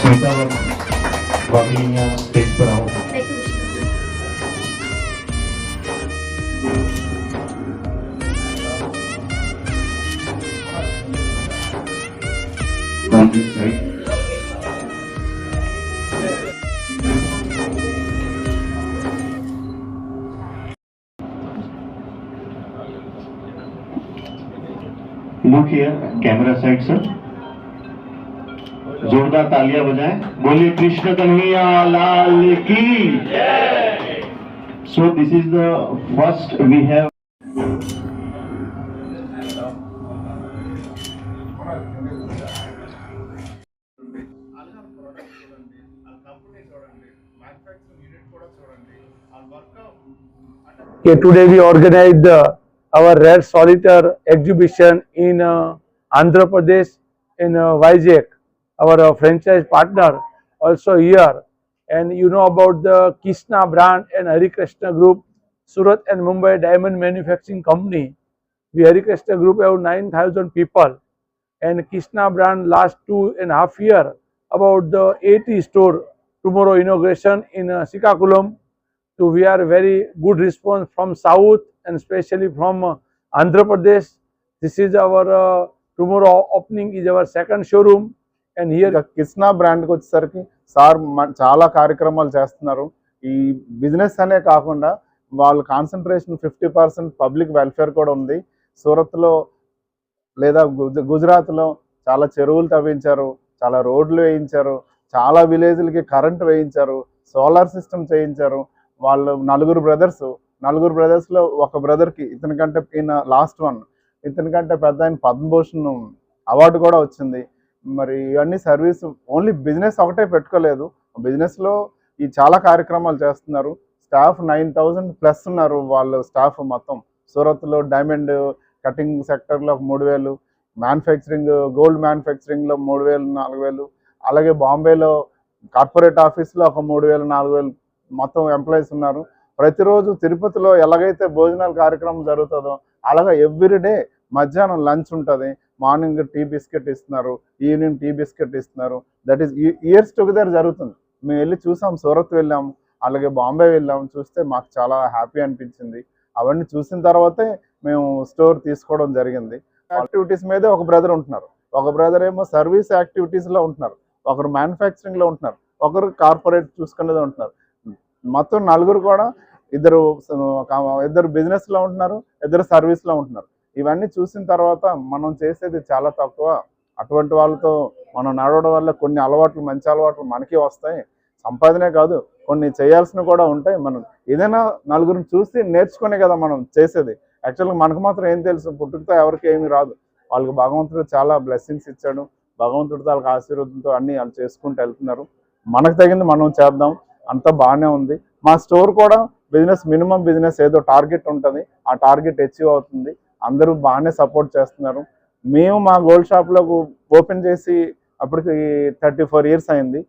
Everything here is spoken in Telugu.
स्मिता वाणी यहाँ स्टेज पर आओ On this side. Look here, camera side sir. जोरदार तालियाँ बजाएँ बोलिए कृष्ण कन्हैया लाल की so this is the first we have Okay, today we organized uh, our rare solitaire exhibition in uh, Andhra Pradesh in uh, Vizag. Our uh, franchise partner also here, and you know about the Krishna brand and Hari Krishna Group, Surat and Mumbai Diamond Manufacturing Company. We Hari Krishna Group have 9,000 people, and Krishna brand last two and a half year about the 80 store tomorrow inauguration in uh, Sikakulam. So we are very good response from South and especially from uh, Andhra Pradesh. This is our uh, tomorrow opening is our second showroom and here Krishna బ్రాండ్కి వచ్చేసరికి సార్ మ- చాలా కార్యక్రమాలు చేస్తున్నారు. ఈ బిజినెస్ అనే కాకుండా వాళ్ళ concentration fifty percent public welfare కూడా ఉంది. సూరత్లో లేదా గుజరాత్లో చాలా చెరువులు తవ్వించారు చాలా రోడ్లు వేయించారు చాలా విలేజ్లకి కరెంట్ వేయించారు సోలార్ సిస్టమ్ చేయించారు. వాళ్ళు నలుగురు బ్రదర్స్ నలుగురు బ్రదర్స్లో ఒక బ్రదర్కి ఇతని కంటే ఈయన లాస్ట్ వన్ ఇతని కంటే పెద్ద ఆయన పద్మభూషణ్ అవార్డు కూడా వచ్చింది. మరి ఇవన్నీ సర్వీస్ ఓన్లీ బిజినెస్ ఒకటే పెట్టుకోలేదు. బిజినెస్లో ఈ చాలా కార్యక్రమాలు చేస్తున్నారు. స్టాఫ్ నైన్ థౌజండ్ ప్లస్ ఉన్నారు వాళ్ళు స్టాఫ్ మొత్తం. సూరత్లో డైమండ్ కటింగ్ సెక్టర్లో ఒక మూడు వేలు మ్యానుఫ్యాక్చరింగ్ గోల్డ్ మ్యానుఫ్యాక్చరింగ్లో మూడు వేలు నాలుగు వేలు అలాగే బాంబేలో కార్పొరేట్ ఆఫీస్లో ఒక మూడు వేలు నాలుగు వేలు మొత్తం ఎంప్లాయీస్ ఉన్నారు. ప్రతిరోజు తిరుపతిలో ఎలాగైతే భోజనాల కార్యక్రమం జరుగుతుందో అలాగే ఎవ్రీడే మధ్యాహ్నం లంచ్ ఉంటుంది. మార్నింగ్ టీ బిస్కెట్ ఇస్తున్నారు ఈవినింగ్ టీ బిస్కెట్ ఇస్తున్నారు. దట్ ఈస్ ఇయర్స్ టుగెదర్ జరుగుతుంది. మేము వెళ్ళి చూసాం సూరత్ వెళ్ళాం అలాగే బాంబే వెళ్ళాం చూస్తే మాకు చాలా హ్యాపీ అనిపించింది. అవన్నీ చూసిన తర్వాతే మేము స్టోర్ తీసుకోవడం జరిగింది. యాక్టివిటీస్ మీదే ఒక బ్రదర్ ఉంటున్నారు. ఒక బ్రదర్ ఏమో సర్వీస్ యాక్టివిటీస్లో ఉంటున్నారు. ఒకరు మ్యానుఫ్యాక్చరింగ్లో ఉంటున్నారు. ఒకరు కార్పొరేట్ చూసుకునేది ఉంటున్నారు. మొత్తం నలుగురు కూడా ఇద్దరు ఇద్దరు బిజినెస్లో ఉంటున్నారు ఇద్దరు సర్వీస్లో ఉంటున్నారు. ఇవన్నీ చూసిన తర్వాత మనం చేసేది చాలా తక్కువ. అటువంటి వాళ్ళతో మనం నడవడం వల్ల కొన్ని అలవాట్లు మంచి అలవాట్లు మనకి వస్తాయి. సంపాదనే కాదు కొన్ని చేయాల్సినవి కూడా ఉంటాయి. మనం ఏదైనా నలుగురిని చూసి నేర్చుకునే కదా మనం చేసేది. యాక్చువల్గా మనకు మాత్రం ఏం తెలుసు పుట్టుకతో ఎవరికి ఏమీ రాదు. వాళ్ళకి భగవంతుడు చాలా బ్లెస్సింగ్స్ ఇచ్చాడు. భగవంతుడితో వాళ్ళకి ఆశీర్వాదంతో అన్ని వాళ్ళు చేసుకుంటూ వెళ్తున్నారు. మనకు తగింది మనం చేద్దాం. అంతా బాగానే ఉంది. మా స్టోర్ కూడా బిజినెస్ మినిమం బిజినెస్ ఏదో టార్గెట్ ఉంటుంది. ఆ టార్గెట్ అచీవ్ అవుతుంది. అందరూ బాగానే సపోర్ట్ చేస్తున్నారు. మేము మా గోల్డ్ షాప్లో ఓపెన్ చేసి అప్పటికి థర్టీ ఫోర్ ఇయర్స్ అయింది.